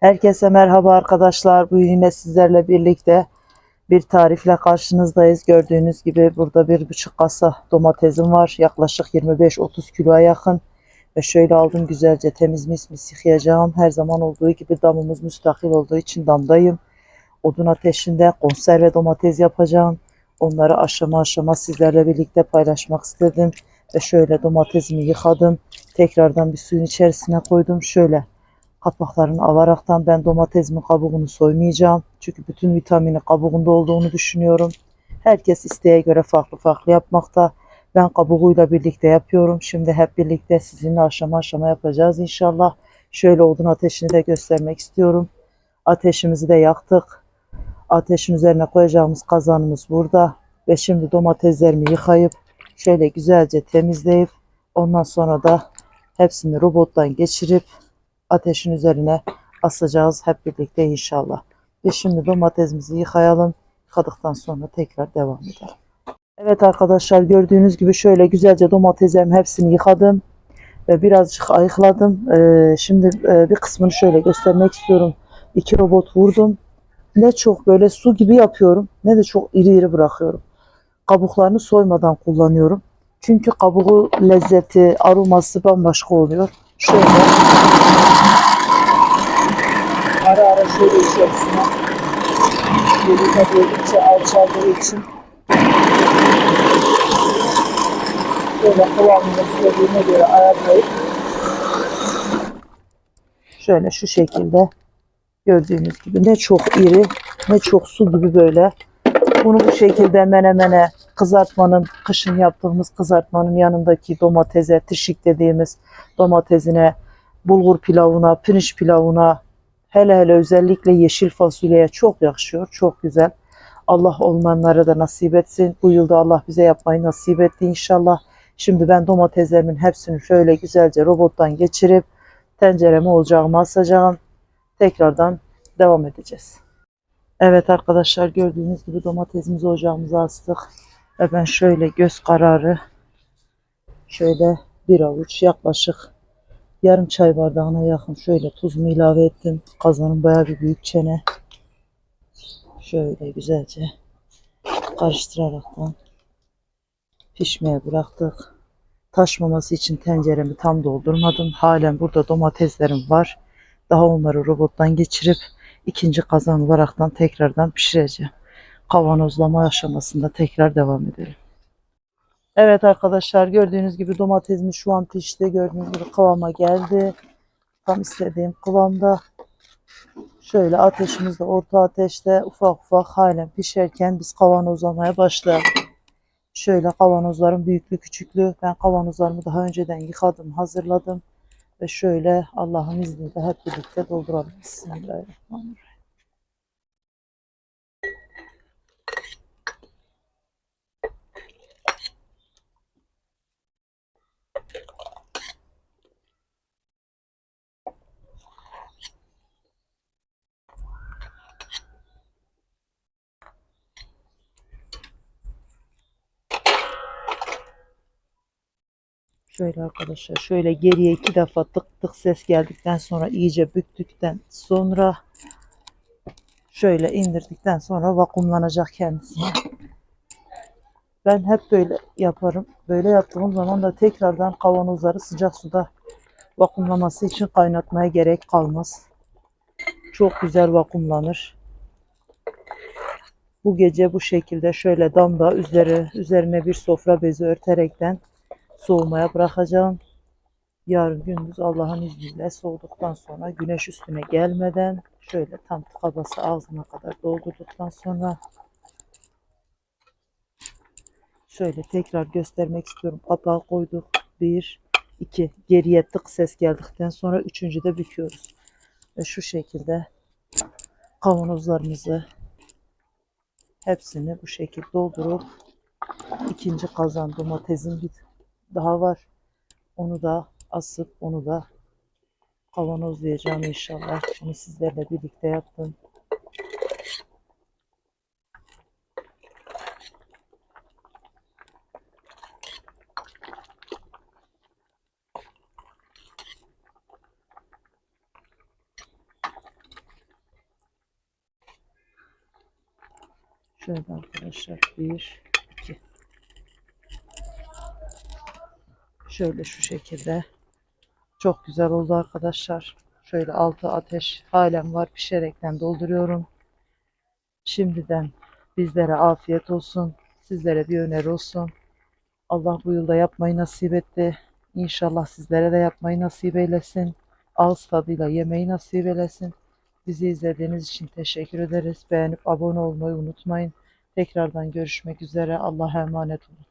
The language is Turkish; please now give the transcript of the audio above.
Herkese merhaba arkadaşlar. Bugün yine sizlerle birlikte bir tarifle karşınızdayız. Gördüğünüz gibi burada bir buçuk kasa domatesim var. Yaklaşık 25-30 kiloya yakın. Ve şöyle aldım güzelce temiz mis mis yıkayacağım. Her zaman olduğu gibi damımız müstakil olduğu için damdayım. Odun ateşinde konserve domates yapacağım. Onları aşama aşama sizlerle birlikte paylaşmak istedim. Ve şöyle domatesimi yıkadım. Tekrardan bir suyun içerisine koydum. Şöyle kapaklarını alaraktan ben domatesimin kabuğunu soymayacağım. Çünkü bütün vitamini kabuğunda olduğunu düşünüyorum. Herkes isteğe göre farklı farklı yapmakta. Ben kabuğuyla birlikte yapıyorum. Şimdi hep birlikte sizinle aşama aşama yapacağız inşallah. Şöyle odun ateşini de göstermek istiyorum. Ateşimizi de yaktık. Ateşin üzerine koyacağımız kazanımız burada. Ve şimdi domateslerimi yıkayıp şöyle güzelce temizleyip ondan sonra da hepsini robottan geçirip ateşin üzerine asacağız hep birlikte inşallah. Ve şimdi domatesimizi yıkayalım. Yıkadıktan sonra tekrar devam edelim. Evet arkadaşlar gördüğünüz gibi şöyle güzelce domateslerin hepsini yıkadım. Ve birazcık ayıkladım. Ee, şimdi e, bir kısmını şöyle göstermek istiyorum. İki robot vurdum. Ne çok böyle su gibi yapıyorum ne de çok iri iri bırakıyorum. Kabuklarını soymadan kullanıyorum. Çünkü kabuğu lezzeti, aroması bambaşka oluyor. Şöyle. Ara ara şöyle içerisine yedi tabii alçaldığı için. Böyle kıvamını istediğine göre ayarlayıp. Şöyle şu şekilde. Gördüğünüz gibi ne çok iri ne çok su gibi böyle. Bunu bu şekilde menemene kızartmanın kışın yaptığımız kızartmanın yanındaki domatese tırşık dediğimiz domatesine bulgur pilavına pirinç pilavına hele hele özellikle yeşil fasulyeye çok yakışıyor çok güzel Allah olmanlara da nasip etsin bu yılda Allah bize yapmayı nasip etti inşallah şimdi ben domateslerimin hepsini şöyle güzelce robottan geçirip tencereme olacağımı asacağım tekrardan devam edeceğiz. Evet arkadaşlar gördüğünüz gibi domatesimizi ocağımıza astık. Ve ben şöyle göz kararı şöyle bir avuç yaklaşık yarım çay bardağına yakın şöyle tuzumu ilave ettim. Kazanın bayağı bir büyük çene. Şöyle güzelce karıştıraraktan pişmeye bıraktık. Taşmaması için tenceremi tam doldurmadım. Halen burada domateslerim var. Daha onları robottan geçirip ikinci kazan olaraktan tekrardan pişireceğim. Kavanozlama aşamasında tekrar devam edelim. Evet arkadaşlar gördüğünüz gibi domatesimiz şu an pişti. Gördüğünüz gibi kıvama geldi. Tam istediğim kıvamda. Şöyle ateşimizde orta ateşte ufak ufak halen pişerken biz kavanozlamaya başlayalım. Şöyle kavanozların büyüklüğü küçüklüğü. Ben kavanozlarımı daha önceden yıkadım, hazırladım. Ve şöyle Allah'ın izniyle hep birlikte dolduralım. Bismillahirrahmanirrahim. Şöyle arkadaşlar şöyle geriye iki defa tık tık ses geldikten sonra iyice büktükten sonra şöyle indirdikten sonra vakumlanacak kendisine. Ben hep böyle yaparım. Böyle yaptığım zaman da tekrardan kavanozları sıcak suda vakumlaması için kaynatmaya gerek kalmaz. Çok güzel vakumlanır. Bu gece bu şekilde şöyle damda üzeri, üzerine bir sofra bezi örterekten soğumaya bırakacağım. Yarın gündüz Allah'ın izniyle soğuduktan sonra güneş üstüne gelmeden şöyle tam tıkabası ağzına kadar doldurduktan sonra şöyle tekrar göstermek istiyorum. Kapağı koyduk. Bir, iki. Geriye tık ses geldikten sonra üçüncü de büküyoruz. Ve şu şekilde kavanozlarımızı hepsini bu şekilde doldurup ikinci kazan domatesin bir daha var. Onu da asıp onu da kavanozlayacağım inşallah. Bunu sizlerle birlikte yaptım. Şöyle arkadaşlar bir Şöyle şu şekilde. Çok güzel oldu arkadaşlar. Şöyle altı ateş halen var. Pişerekten dolduruyorum. Şimdiden bizlere afiyet olsun. Sizlere bir öneri olsun. Allah bu yılda yapmayı nasip etti. İnşallah sizlere de yapmayı nasip eylesin. Ağız tadıyla yemeği nasip eylesin. Bizi izlediğiniz için teşekkür ederiz. Beğenip abone olmayı unutmayın. Tekrardan görüşmek üzere. Allah'a emanet olun.